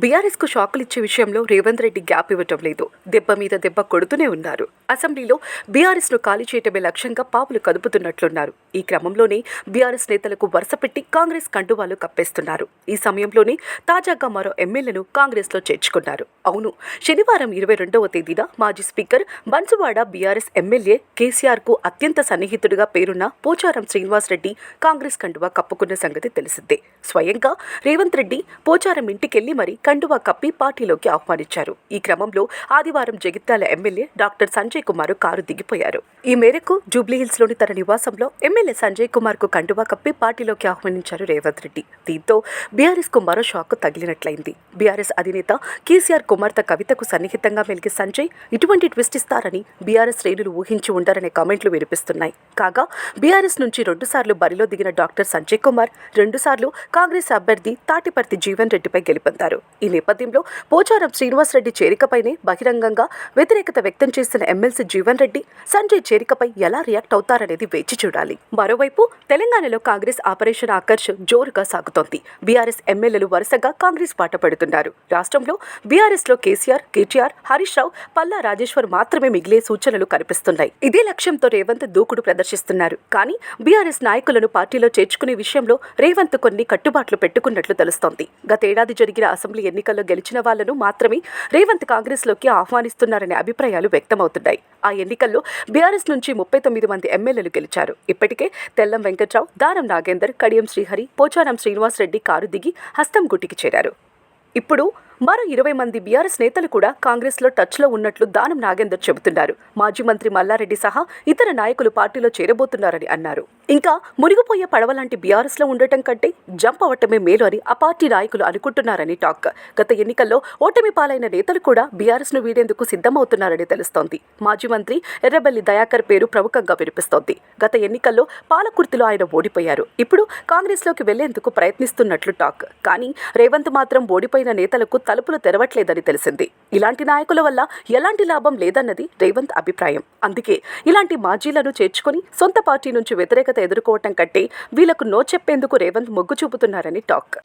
బీఆర్ఎస్కు షాకులు ఇచ్చే విషయంలో రేవంత్ రెడ్డి గ్యాప్ ఇవ్వటం లేదు. దెబ్బ మీద దెబ్బ కొడుతూనే ఉన్నారు. అసెంబ్లీలో బీఆర్ఎస్ను ఖాళీ చేయటమే లక్ష్యంగా పావులు కదుపుతున్నట్లున్నారు. ఈ క్రమంలోనే బీఆర్ఎస్ నేతలకు వరుస పెట్టి కాంగ్రెస్ కండువాలు కప్పేస్తున్నారు. ఈ సమయంలోనే తాజాగా మరో ఎమ్మెల్యేను కాంగ్రెస్లో చేర్చుకున్నారు. అవును శనివారం ఇరవై రెండవ తేదీన మాజీ స్పీకర్ బన్సువాడ బీఆర్ఎస్ ఎమ్మెల్యే కేసీఆర్కు అత్యంత సన్నిహితుడిగా పేరున్న పోచారం శ్రీనివాస్ రెడ్డి కాంగ్రెస్ కండువా కప్పుకున్న సంగతి తెలిసిందే. స్వయంగా రేవంత్ రెడ్డి పోచారం ఇంటికెళ్ళి మరి కండువా కప్పి పార్టీలోకి ఆహ్వానించారు. ఈ క్రమంలో ఆదివారం Jagtial MLA doctor Sanjay Kumar car దిగిపోయారు. ఈ మేరకు జూబ్లీహిల్స్లోని తన నివాసంలో ఎమ్మెల్యే సంజయ్ కుమార్కు కండువా కప్పి పార్టీలోకి ఆహ్వానించారు రేవంత్ రెడ్డి. దీంతో బీఆర్ఎస్కు మరో షాక్ తగిలినట్లయింది. బీఆర్ఎస్ అధినేత కేసీఆర్ కుమార్తె కవితకు సన్నిహితంగా మెలిగే సంజయ్ ఇటువంటి ట్విస్ట్ ఇస్తారని బీఆర్ఎస్ శ్రేణులు ఊహించి ఉండరనే కామెంట్లు వినిపిస్తున్నాయి. కాగా బీఆర్ఎస్ నుంచి రెండుసార్లు బరిలో దిగిన డాక్టర్ సంజయ్ కుమార్ రెండుసార్లు కాంగ్రెస్ అభ్యర్థి తాటిపర్తి జీవన్ రెడ్డిపై గెలుపొందారు. ఈ నేపథ్యంలో పోచారం శ్రీనివాస్ రెడ్డి చేరికపైనే బహిరంగంగా వ్యతిరేకత వ్యక్తం చేసిన ఎమ్మెల్సీ జీవన్ రెడ్డి సంజయ్ చేరికపై ఎలా రియాక్ట్ అవుతారనేది వేచి చూడాలి. మరోవైపు తెలంగాణలో కాంగ్రెస్ ఆపరేషన్ ఆకర్ష్ జోరుగా సాగుతోంది. బీఆర్ఎస్ ఎమ్మెల్యేలు వరుసగా కాంగ్రెస్ బాట పడుతున్నారు. రాష్ట్రంలో బీఆర్ఎస్లో కేసీఆర్ కేటీఆర్ హరీష్ రావు పల్లా రాజేశ్వర్ మాత్రమే మిగిలే సూచనలు కనిపిస్తున్నాయి. ఇదే లక్ష్యంతో రేవంత్ దూకుడు ప్రదర్శిస్తున్నారు. కానీ బీఆర్ఎస్ నాయకులను పార్టీలో చేర్చుకునే విషయంలో రేవంత్ కొన్ని కట్టుబాట్లు పెట్టుకున్నట్లు తెలుస్తోంది. గతేడాది జరిగిన అసెంబ్లీ ఎన్నికల్లో గెలిచిన వాళ్ళను మాత్రమే రేవంత్ కాంగ్రెస్లోకి ఆహ్వానిస్తున్నారనే అభిప్రాయాలు వ్యక్తమవుతున్నాయి. ఆ ఎన్నికల్లో బీఆర్ఎస్ నుంచి ముప్పై తొమ్మిది మంది ఎమ్మెల్యేలు గెలిచారు. ఇప్పటికే తెల్లం వెంకట్రావు దారం నాగేందర్ కడియం శ్రీహరి పోచారం శ్రీనివాస్ రెడ్డి కారు దిగి హస్తం గుట్టికి చేరారు. ఇప్పుడు మరో ఇరవై మంది బీఆర్ఎస్ నేతలు కూడా కాంగ్రెస్లో టచ్లో ఉన్నట్లు దానం నాగేందర్ చెబుతున్నారు. మాజీ మంత్రి మల్లారెడ్డి సహా ఇతర నాయకులు పార్టీలో చేరబోతున్నారని అన్నారు. ఇంకా మునిగిపోయే పడవ లాంటి బీఆర్ఎస్లో ఉండటం కంటే జంప్ అవ్వటమే మేలు అని ఆ పార్టీ నాయకులు అనుకుంటున్నారని టాక్. గత ఎన్నికల్లో ఓటమి పాలైన నేతలు కూడా బీఆర్ఎస్ను వీడేందుకు సిద్ధమవుతున్నారని తెలుస్తోంది. మాజీ మంత్రి ఎర్రబెల్లి దయాకర్ పేరు ప్రముఖంగా వినిపిస్తోంది. గత ఎన్నికల్లో పాలకుర్తిలో ఆయన ఓడిపోయారు. ఇప్పుడు కాంగ్రెస్లోకి వెళ్ళేందుకు ప్రయత్నిస్తున్నట్లు టాక్. కానీ రేవంత్ మాత్రం ఓడిపోయిన నేతలకు తలుపులు తెరవట్లేదని తెలిసింది. ఇలాంటి నాయకుల వల్ల ఎలాంటి లాభం లేదన్నది రేవంత్ అభిప్రాయం. అందుకే ఇలాంటి మాజీలను చేర్చుకుని సొంత పార్టీ నుంచి వ్యతిరేకత ఎదుర్కోవటం కంటే వీళ్ళకు నో చెప్పేందుకు రేవంత్ మొగ్గు చూపుతున్నారని టాక్.